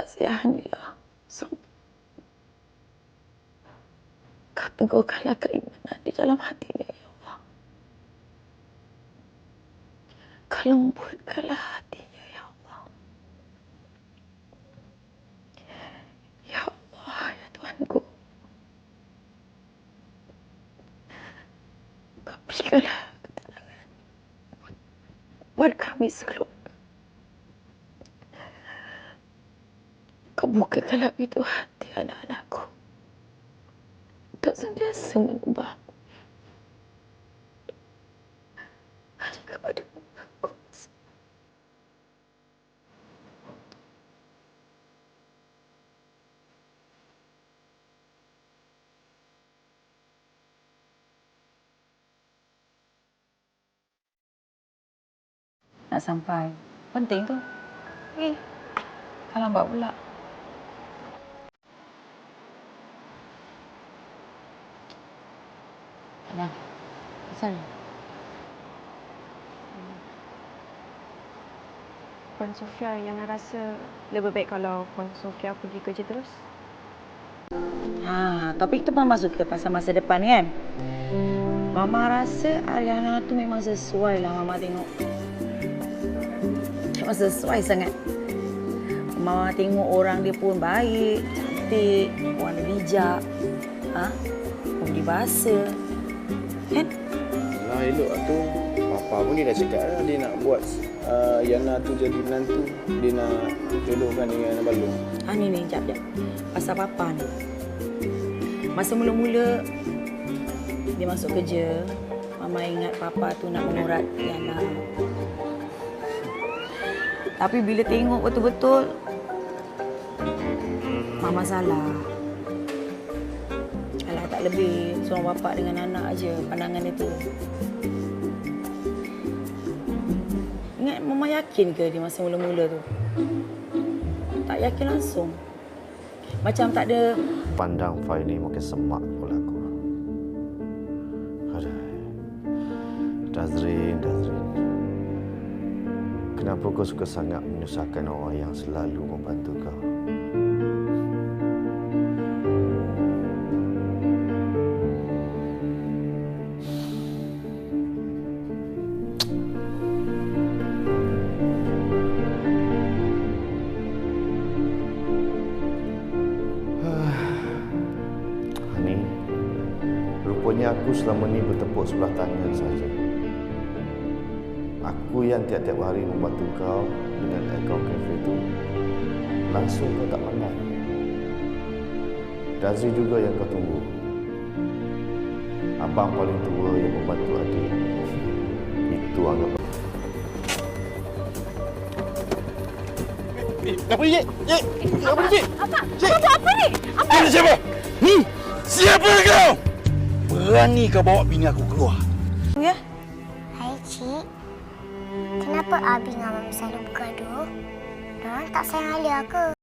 kasihannya. So, kau teguhkanlah keimanan di dalam hatinya, Ya Allah. Kau lembutkanlah hatinya, Ya Allah. Ya Allah, ya Tuhanku. Kau ketenangan buat kami seluruh. Kau bukakanlah pintu hati anak-anakku untuk sentiasa menyembah hanya kepada. Nak sampai. Penting tu. Eh, kalau lambat pula. Abang, asal Puan Sofia yang rasa lebih baik kalau Puan Sofia pergi kerja terus. Ha, topik tu Mama suka pasal masa depan kan? Mama rasa Ariana tu memang sesuai lah Mama tengok. Memang sesuai sangat. Mama tengok orang dia pun baik, cantik, orang dia bijak. Ha? Budi bahasa. Kan? Lah elok lah tu. Papa pun dia dah cakap lah dia nak buat uh, Yana tu jadi menantu. Dia nak jodohkan dengan Abalung. Ha ni ni, jap jap. Pasal papa ni. Masa mula-mula dia masuk kerja, Mama ingat papa tu nak mengurat Yana. Tapi bila tengok betul-betul, Mama salah. Tak lebih seorang bapa dengan anak aja pandangan dia tu. Ingat Mama yakin ke dia masa mula-mula tu? Tak yakin langsung. Macam tak ada Pandang Fai ni makin semak pula aku. Aduh. Dazrin, Dazrin. Kenapa kau suka sangat menyusahkan orang yang selalu membantu kau? Rupanya aku selama ni bertepuk sebelah tangan saja. Aku yang tiap-tiap hari membantu kau dengan akaun kafe itu, langsung kau tak pandang. Dazri juga yang kau tunggu. Abang paling tua yang membantu adik. Itu anggap Apa ni, Cik? Cik! Apa ni, Cik? Apa? Buat apa ni? Apa? Siapa? Ni! Siapa kau? Berani kau bawa bini aku keluar? ya. Hai, Cik. Kenapa Abi dengan Mama selalu bergaduh? Diorang tak sayang Alia ke?